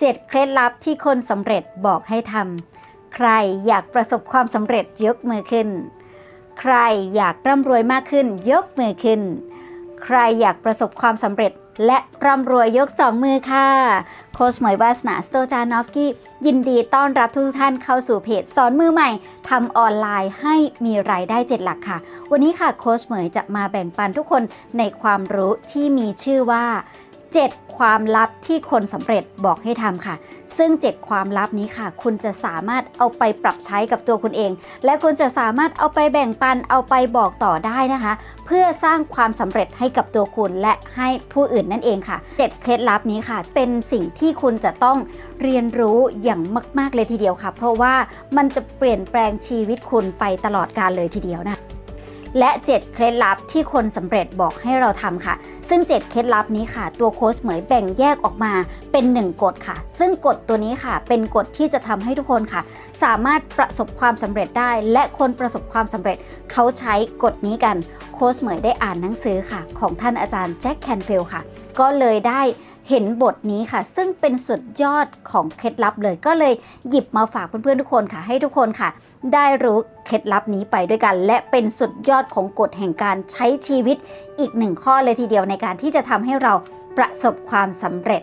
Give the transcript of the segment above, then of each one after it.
7 เคล็ดลับที่คนสำเร็จบอกให้ทำ ใครอยากประสบความสำเร็จยกมือขึ้น ใครอยากร่ำรวยมากขึ้นยกมือขึ้น ใครอยากประสบความสำเร็จและร่ำรวยยกสองมือค่ะ โค้ชหมวยวาสนาสโตจานอฟสกี้ยินดีต้อนรับทุกท่านเข้าสู่เพจสอนมือใหม่ทำออนไลน์ให้มีรายได้7หลักค่ะ วันนี้ค่ะโค้ชเหมยจะมาแบ่งปันทุกคนในความรู้ที่มีชื่อว่า 7 ความลับที่คนสำเร็จบอกให้ทำค่ะ ซึ่ง 7 ความลับนี้ค่ะ คุณจะสามารถเอาไปปรับใช้กับตัวคุณเอง และคุณจะสามารถเอาไปแบ่งปันเอาไปบอกต่อได้นะคะ เพื่อสร้างความสำเร็จให้กับตัวคุณและให้ผู้อื่นนั่นเองค่ะ 7 เคล็ดลับนี้ค่ะ เป็นสิ่งที่คุณจะต้องเรียนรู้อย่างมาก ๆ เลยทีเดียวค่ะ เพราะว่ามันจะเปลี่ยนแปลงชีวิตคุณไปตลอดกาลเลยทีเดียวนะ และ 7 เคล็ดลับที่คนสำเร็จบอกให้เราทำค่ะ ซึ่ง 7 เคล็ดลับนี้ค่ะ ตัวโค้ชเหมยแบ่งแยกออกมาเป็น 1 กฎค่ะ ซึ่งกฎตัวนี้ค่ะ เป็นกฎที่จะทำให้ทุกคนค่ะ สามารถประสบความสำเร็จได้ และคนประสบความสำเร็จเขาใช้กฎนี้กัน โค้ชเหมยได้อ่านหนังสือค่ะ ของท่านอาจารย์แจ็คแคนฟิลค่ะ ก็เลยได้ เห็นบทนี้ค่ะ ซึ่งเป็นสุดยอดของเคล็ดลับเลยก็เลยหยิบมาฝากเพื่อนๆทุกคนค่ะ ให้ทุกคนค่ะ ได้รู้เคล็ดลับนี้ไปด้วยกัน และเป็นสุดยอดของกฎแห่งการใช้ชีวิตอีกหนึ่งข้อเลยทีเดียวในการที่จะทำให้เราประสบความสำเร็จ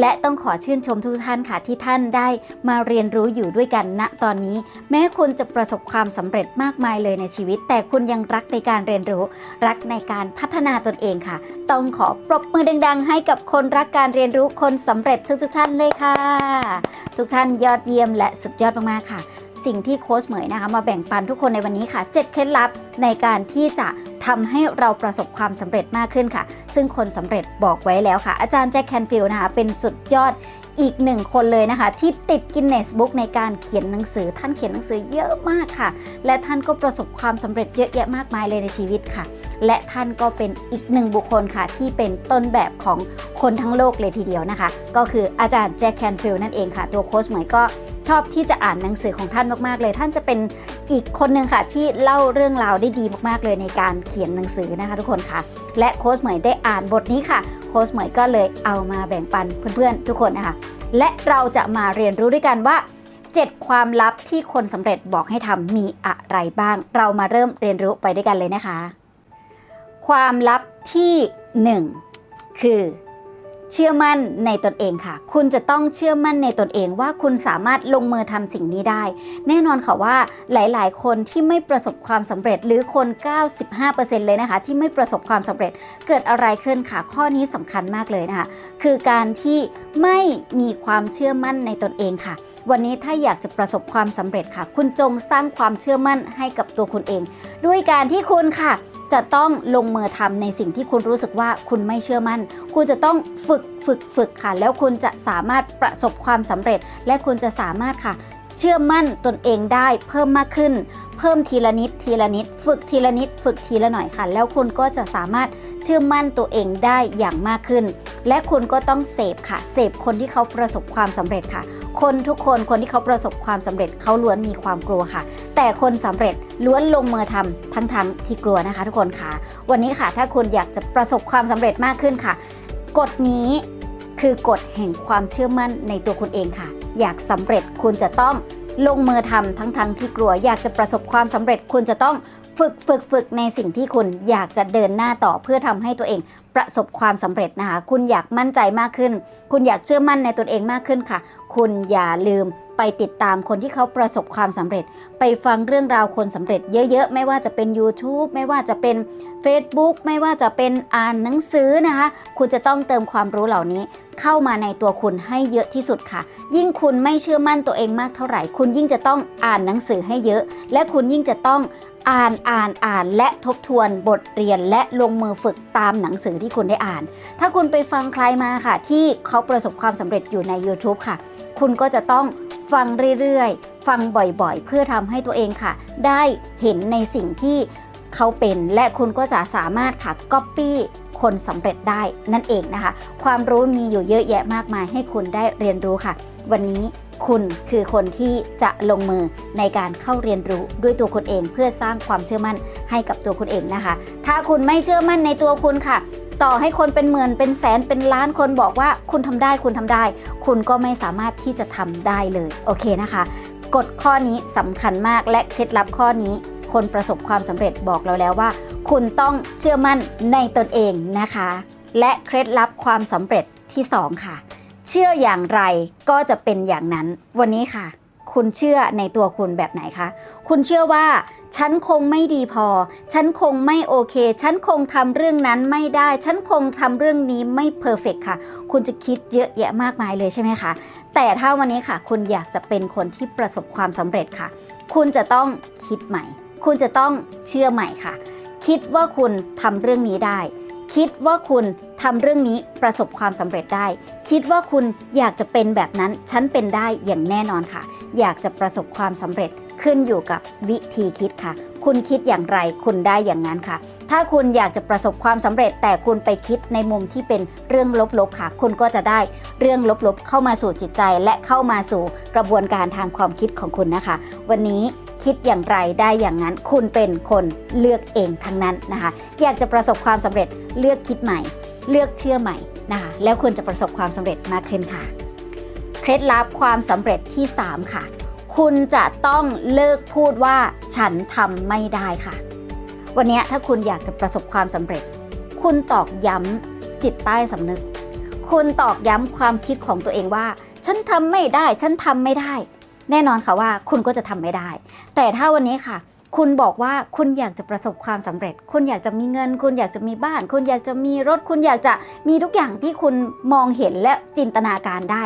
และต้องขอชื่นชมทุกท่านค่ะที่ท่านได้มาเรียนรู้อยู่ด้วยกันณตอนนี้ แม้คุณจะประสบความสำเร็จมากมายเลยในชีวิต แต่คุณยังรักในการเรียนรู้ รักในการพัฒนาตนเองค่ะ ต้องขอปรบมือดัง ๆ ให้กับคนรักการเรียนรู้คนสำเร็จทุกๆท่านเลยค่ะ ทุกท่านยอดเยี่ยมและสุดยอดมากๆค่ะ สิ่งที่โค้ชเหมยนะคะมาแบ่งปันทุกคนในวันนี้ค่ะ 7 เคล็ดลับในการที่จะ ทำให้เราประสบความสำเร็จมากขึ้นค่ะ ซึ่งคนสำเร็จบอกไว้แล้วค่ะ อาจารย์แจ็คแคนฟิลนะคะเป็นสุดยอด อีกหนึ่งคนเลยนะคะ ที่ติดกินเนสบุ๊กในการเขียนหนังสือ ท่านเขียนหนังสือเยอะมากค่ะ และท่านก็ประสบความสำเร็จเยอะแยะมากมายเลยในชีวิตค่ะ และท่านก็เป็นอีกหนึ่งบุคคลค่ะที่เป็นต้นแบบของคนทั้งโลกเลยทีเดียวนะคะ ก็คืออาจารย์แจ็คแคนฟิลนั่นเองค่ะ ตัวโค้ชเหมยก็ชอบที่จะอ่านหนังสือของท่านมาก ๆ เลย ท่านจะเป็นอีกคนหนึ่งค่ะ ที่เล่าเรื่องราวได้ดีมาก ๆ เลยในการเขียนหนังสือนะคะ ทุกคนค่ะ และโค้ชเหมยได้อ่านบทนี้ค่ะ โค้ชเหมยก็เลยเอามาแบ่งปันเพื่อนๆ ทุกคนนะคะ และเราจะมาเรียนรู้ด้วยกันว่า 7 ความลับที่คนสำเร็จบอกให้ทำมีอะไรบ้าง เรามาเริ่มเรียนรู้ไปด้วยกันเลยนะคะ ความลับที่ 1 คือ เชื่อมั่นในตนเองค่ะ คุณจะต้องเชื่อมั่นในตนเองว่าคุณสามารถลงมือทำสิ่งนี้ได้ แน่นอนค่ะว่าหลาย ๆ คนที่ไม่ประสบความสำเร็จหรือคน 95%เลยนะคะ ที่ไม่ประสบความสำเร็จเกิดอะไรขึ้นค่ะ ข้อนี้สำคัญมากเลยนะคะ คือการที่ไม่มีความเชื่อมั่นในตนเองค่ะ วันนี้ถ้าอยากจะประสบความสำเร็จค่ะ คุณจงสร้างความเชื่อมั่นให้กับตัวคุณเอง ด้วยการที่คุณค่ะ จะต้องลงมือทำในสิ่งที่คุณรู้สึกว่าคุณไม่เชื่อมั่น คุณจะต้องฝึกฝึกฝึกค่ะ แล้วคุณจะสามารถประสบความสำเร็จ และคุณจะสามารถค่ะ เชื่อมั่นตนเองได้เพิ่มมากขึ้น เพิ่มทีละนิดทีละนิด ฝึกทีละนิด ฝึกทีละหน่อยค่ะ แล้วคุณก็จะสามารถเชื่อมั่นตัวเองได้อย่างมากขึ้น และคุณก็ต้องเสพค่ะ เสพคนที่เขาประสบความสำเร็จค่ะ คนทุกคนคนที่เขาประสบความสำเร็จเขาล้วนมีความกลัวค่ะ แต่คนสำเร็จล้วนลงมือทำทั้งๆที่กลัวนะคะ ทุกคนค่ะ วันนี้ค่ะถ้าคุณอยากจะประสบความสำเร็จมากขึ้นค่ะ กฎนี้คือกฎแห่งความเชื่อมั่นในตัวคุณเองค่ะ อยากสำเร็จคุณจะต้องลงมือทำทั้งๆที่กลัว อยากจะประสบความสำเร็จคุณจะต้อง ฝึกฝึกฝึกในสิ่งที่คุณอยากจะเดินหน้าต่อเพื่อทำให้ตัวเองประสบความสำเร็จนะคะ คุณอยากมั่นใจมากขึ้น คุณอยากเชื่อมั่นในตนเองมากขึ้นค่ะ คุณอย่าลืมไปติดตามคนที่เขาประสบความสำเร็จ ไปฟังเรื่องราวคนสำเร็จเยอะๆ ไม่ว่าจะเป็น YouTube ไม่ว่าจะเป็น Facebook ไม่ว่าจะเป็นอ่านหนังสือนะคะ คุณจะต้องเติมความรู้เหล่านี้เข้ามาในตัวคุณให้เยอะที่สุดค่ะ ยิ่งคุณไม่เชื่อมั่นตัวเองมากเท่าไหร่ คุณยิ่งจะต้องอ่านหนังสือให้เยอะ และคุณยิ่งจะต้อง อ่านอ่านอ่านและทบทวนบทเรียนและลงมือฝึกตามหนังสือที่คุณได้อ่าน ถ้าคุณไปฟังใครมาค่ะ ที่เขาประสบความสำเร็จอยู่ใน YouTube ค่ะ คุณก็จะต้องฟังเรื่อยๆ ฟังบ่อยๆ เพื่อทำให้ตัวเองค่ะ ได้เห็นในสิ่งที่เขาเป็นและคุณก็จะสามารถค่ะก๊อปปี้คนสำเร็จได้นั่นเองนะคะ ความรู้มีอยู่เยอะแยะมากมายให้คุณได้เรียนรู้ค่ะ วันนี้ คุณคือคนที่จะลงมือในการเข้าเรียนรู้ด้วยตัวคุณเองเพื่อสร้างความเชื่อมั่นให้กับตัวคุณเองนะคะ ถ้าคุณไม่เชื่อมั่นในตัวคุณค่ะ ต่อให้คนเป็นหมื่นเป็นแสนเป็นล้านคนบอกว่าคุณทำได้คุณทำได้ คุณก็ไม่สามารถที่จะทำได้เลยโอเคนะคะกฎข้อนี้สำคัญมากและเคล็ดลับข้อนี้คนประสบความสำเร็จบอกเราแล้วว่า คุณต้องเชื่อมั่นในตนเองนะคะ และเคล็ดลับความสำเร็จที่สองค่ะ ชื่ออย่างไรก็จะเป็นอย่างนั้น วันนี้ค่ะ คุณเชื่อในตัวคุณแบบไหนคะ คุณเชื่อว่า ฉันคงไม่ดีพอ ฉันคงไม่โอเค ฉันคงทำเรื่องนั้นไม่ได้ ฉันคงทำเรื่องนี้ไม่เพอร์เฟกค่ะ คุณจะคิดเยอะแยะมากมายเลยใช่ไหมคะ แต่ถ้าวันนี้ค่ะ คุณอยากจะเป็นคนที่ประสบความสำเร็จค่ะ คุณจะต้องคิดใหม่ คุณจะต้องเชื่อใหม่ค่ะ คิดว่าคุณทำเรื่องนี้ได้ คิดว่าคุณทำเรื่องนี้ประสบความสำเร็จได้ คิดว่าคุณอยากจะเป็นแบบนั้น ฉันเป็นได้อย่างแน่นอนค่ะ อยากจะประสบความสำเร็จขึ้นอยู่กับวิธีคิดค่ะ คุณคิดอย่างไร คุณได้อย่างนั้นค่ะ ถ้าคุณอยากจะประสบความสำเร็จ แต่คุณไปคิดในมุมที่เป็นเรื่องลบๆค่ะ คุณก็จะได้เรื่องลบๆ เข้ามาสู่จิตใจ และเข้ามาสู่กระบวนการทางความคิดของคุณนะคะ วันนี้คิดอย่างไรได้อย่างนั้น คุณเป็นคนเลือกเองทั้งนั้นนะคะ อยากจะประสบความสำเร็จเลือกคิดใหม่ เลือกเชื่อใหม่นะคะ แล้วคุณจะประสบความสำเร็จมากขึ้นค่ะ เคล็ดลับความสำเร็จที่ 3 ค่ะ คุณจะต้องเลิกพูดว่าฉันทำไม่ได้ค่ะ วันนี้ถ้าคุณอยากจะประสบความสำเร็จ คุณตอกย้ำจิตใต้สำนึก คุณตอกย้ำความคิดของตัวเองว่า ฉันทำไม่ได้ ฉันทำไม่ได้ แน่นอนค่ะว่าคุณก็จะทำไม่ได้ แต่ถ้าวันนี้ค่ะ คุณบอกว่าคุณอยากจะประสบความสำเร็จ คุณอยากจะมีเงิน คุณอยากจะมีบ้าน คุณอยากจะมีรถ คุณอยากจะมีทุกอย่างที่คุณมองเห็นและจินตนาการได้